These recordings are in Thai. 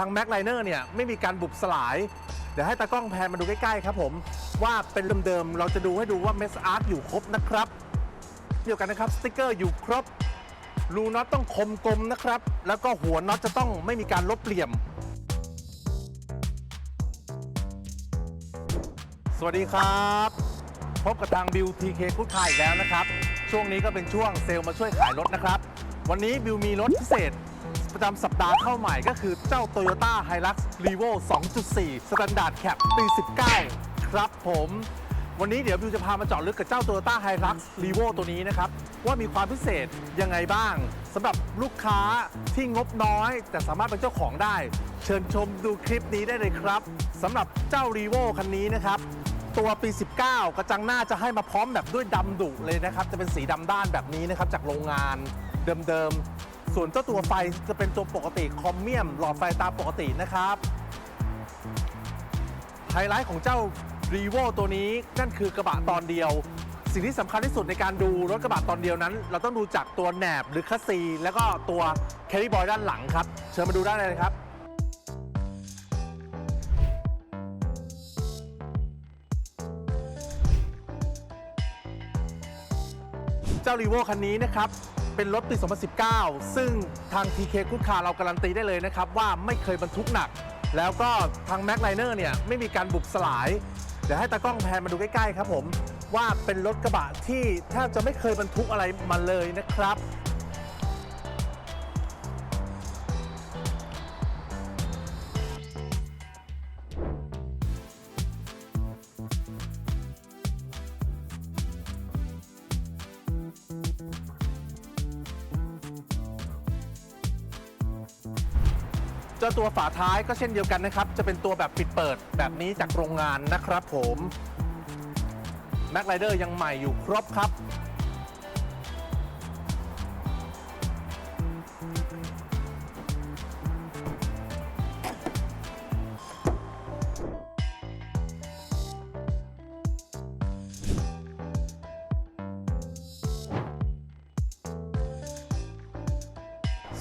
ทางแม็กไลเนอร์เนี่ยไม่มีการบุบสลาย เดี๋ยวให้ตากล้องแพนมาดูใกล้ๆครับผม ว่าเป็นเดิมๆเราจะดูให้ดูว่าเมสอาร์ตอยู่ครบนะครับเดียวกันนะครับสติกเกอร์อยู่ครบรูน็อตต้องคมกลมนะครับ แล้วก็หัวน็อตจะต้องไม่มีการลบเหลี่ยม สวัสดีครับ พบกับทางบิวทีเคคุดคายอีกแล้วนะครับ ช่วงนี้ก็เป็นช่วงเซลล์มาช่วยขายรถนะครับ วันนี้บิวมีรถพิเศษ ประจำสัปดาห์เข้าใหม่ก็คือเจ้า Toyota Hilux Revo 2.4 Standard Cap ปี 19 ครับผม วันนี้เดี๋ยวบิวจะพามาเจาะลึกกับเจ้า Toyota Hilux Revo ตัวนี้นะครับ ว่ามีความพิเศษยังไงบ้างสำหรับลูกค้าที่งบน้อย แต่สามารถเป็นเจ้าของได้ เชิญชมดูคลิปนี้ได้เลยครับสำหรับเจ้า Revo คันนี้นะครับตัวปี 19 กระจังหน้าจะให้มาพร้อมแบบด้วยดำดุเลยนะครับ จะเป็นสีดำด้านแบบนี้นะครับ จากโรงงานเดิม ส่วนเจ้าตัวไฟจะเป็นตัวปกติคอมเมียมหลอดไฟตามปกตินะครับไฮไลท์ของเจ้า r ีโวตัวนี้นั่นคือกระบะตอนเดียว สิ่งที่สำคัญที่สุดในการดูรถกระบะตอนเดียวนั้น เราต้องดูจากตัวแหนบหรือคัสซี แล้วก็ตัวแคริบอยด้านหลังครับ เชิญมาดูได้เลยครับเจ้ารีโวคันนี้นะครับ เป็นรถปี 2019 ซึ่งทาง TK คุ d คาเราการันตีได้เลยนะครับ ว่าไม่เคยบรรทุกหนัก แล้วก็ทาง Mac Liner เนี่ยไม่มีการบุบสลาย เดี๋ยวให้ตากล้องแพนมาดูใกล้ ๆ ครับผม ว่าเป็นรถกระบะที่แทบจะไม่เคยบรรทุกอะไรมาเลยนะครับ จ้าตัวฝาท้ายก็เช่นเดียวกันนะครับ จะเป็นตัวแบบปิดเปิดแบบนี้จากโรงงานนะครับผมแม็กไรเดอร์ยังใหม่อยู่ครบครับ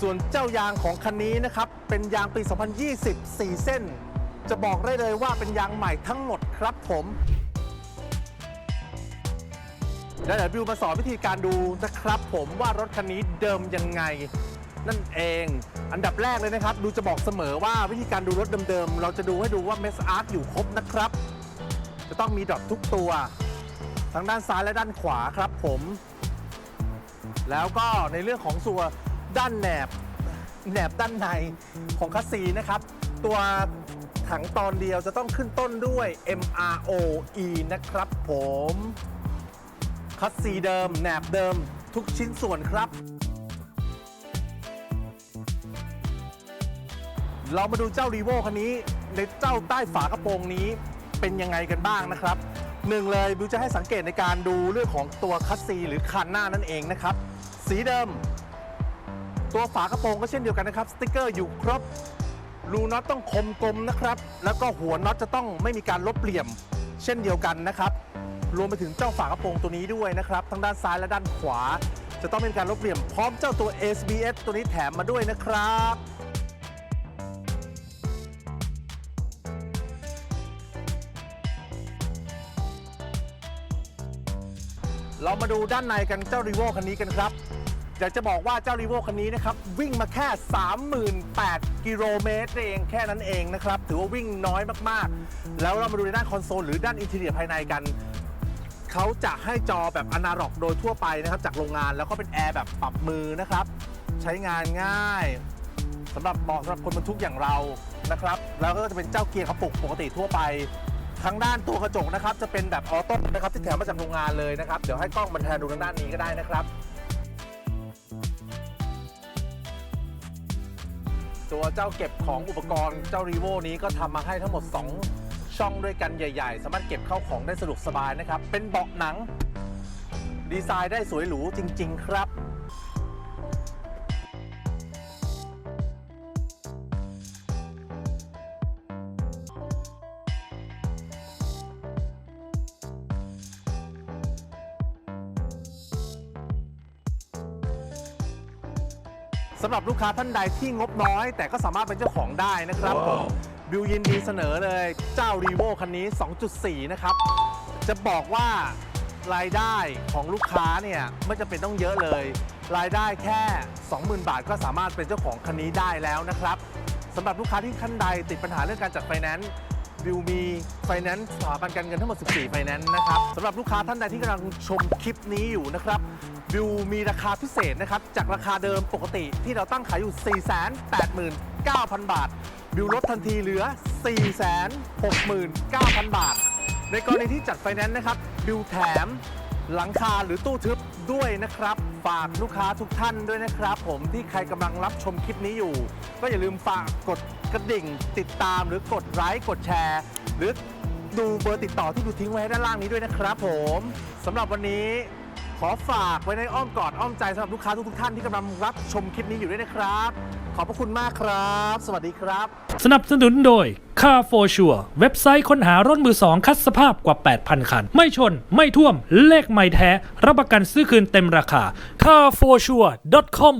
ส่วนเจ้ายางของคันนี้นะครับ เป็นยางปี 2020 4 เส้น จะบอกได้เลยว่าเป็นยางใหม่ทั้งหมดครับผมแล้วเดี๋ยวบิวมาสอนวิธีการดูนะครับ ผมว่ารถคันนี้เดิมยังไง นั่นเอง อันดับแรกเลยนะครับ ดูจะบอกเสมอว่าวิธีการดูรถเดิมๆ เราจะดูให้ดูว่าเมสอาร์ตอยู่ครบนะครับ จะต้องมีดอททุกตัว ทั้งด้านซ้ายและด้านขวาครับผม แล้วก็ในเรื่องของส่วน ด้านแหนบแหนบด้านในของคัสซีนะครับ ตัวถังตอนเดียวจะต้องขึ้นต้นด้วย MROE นะครับผมคัสซีเดิมแหนบเดิมทุกชิ้นส่วนครับ เรามาดูเจ้ารีโวคันนี้ในเจ้าใต้ฝากระโปรงนี้เป็นยังไงกันบ้างนะครับหนึ่งเลยบิวจะให้สังเกตในการดูเรื่องของตัวคัสซีหรือคันหน้านั่นเองนะครับ สีเดิม ตัวฝากระโปรงก็เช่นเดียวกันนะครับ สติกเกอร์อยู่ครบ รูน็อตต้องคมกลมนะครับ แล้วก็หัวน็อตจะต้องไม่มีการลบเหลี่ยม เช่นเดียวกันนะครับ รวมไปถึงเจ้าฝากระโปรงตัวนี้ด้วยนะครับ ทั้งด้านซ้ายและด้านขวา จะต้องเป็นการลบเหลี่ยม พร้อมเจ้าตัว SBS ตัวนี้แถมมาด้วยนะครับเรามาดูด้านในกันเจ้ารีโวคันนี้กันครับ อยากจะบอกว่าเจ้ารีโวคันนี้นะครับ วิ่งมาแค่ 38,000 กิโลเมตรเองแค่นั้นเองนะครับ ถือว่าวิ่งน้อยมากๆ แล้วเรามาดูในด้านคอนโซลหรือด้านอินเทอร์เนียภายในกันเขาจะให้จอแบบอนาล็อกโดยทั่วไปนะครับ จากโรงงานแล้วก็เป็นแอร์แบบปรับมือนะครับ ใช้งานง่ายสำหรับเหมาะสำหรับคนบรรทุกอย่างเรานะครับ แล้วก็จะเป็นเจ้าเกียร์กระปุกปกติทั่วไปทางด้านตัวกระจกนะครับ จะเป็นแบบออโต้นะครับที่แถมมาจากโรงงานเลยนะครับ เดี๋ยวให้กล้องมันแทนดูทางด้านนี้ก็ได้นะครับ ตัวเจ้าเก็บของอุปกรณ์เจ้ารีโวนี้ก็ทำมาให้ทั้งหมด 2 ช่องด้วยกันใหญ่ ๆ สามารถเก็บเข้าของได้สะดวกสบายนะครับ เป็นเบาะหนัง ดีไซน์ได้สวยหรูจริง ๆ ครับ สำหรับลูกค้าท่านใดที่งบน้อย แต่ก็สามารถเป็นเจ้าของได้นะครับผมบิวยินดีเสนอเลยเจ้ารีโวคันนี้ 2.4 นะครับ จะบอกว่ารายได้ของลูกค้าเนี่ยไม่จำเป็นต้องเยอะเลย รายได้แค่ 20,000 บาทก็สามารถเป็นเจ้าของคันนี้ได้แล้วนะครับสำหรับลูกค้าที่ท่านใดติดปัญหาเรื่องการจัดไฟแนนซ์บิวมีไฟแนนซ์สถาบันการเงินทั้งหมด 14 ไฟแนนซ์นะครับสำหรับลูกค้าท่านใดที่กำลังชมคลิปนี้อยู่นะครับ บิวมีราคาพิเศษนะครับ จากราคาเดิมปกติที่เราตั้งขายอยู่ 489,000 บาท บิวลดทันทีเหลือ 469,000 บาท ในกรณีที่จัดไฟแนนซ์นะครับ บิวแถมหลังคาหรือตู้ทึบด้วยนะครับ ฝากลูกค้าทุกท่านด้วยนะครับ ผมที่ใครกำลังรับชมคลิปนี้อยู่ ก็อย่าลืมฝากกดกระดิ่ง ติดตามหรือกดไลค์กดแชร์ หรือดูเบอร์ติดต่อที่ดูทิ้งไว้ให้ด้านล่างนี้ด้วยนะครับ ผมสำหรับวันนี้ ขอฝากไว้ในอ้อมกอดอ้อมใจสำหรับลูกค้าทุกๆท่านที่กำลังรับชมคลิปนี้อยู่ด้วยนะครับ ขอบพระคุณมากครับ สวัสดีครับ สนับสนุนโดย Car for Sure เว็บไซต์ค้นหารถมือสองคัดสภาพกว่า 8,000 คัน ไม่ชน ไม่ท่วม เลขไม่แท้ รับประกันซื้อคืนเต็มราคา carforsure.com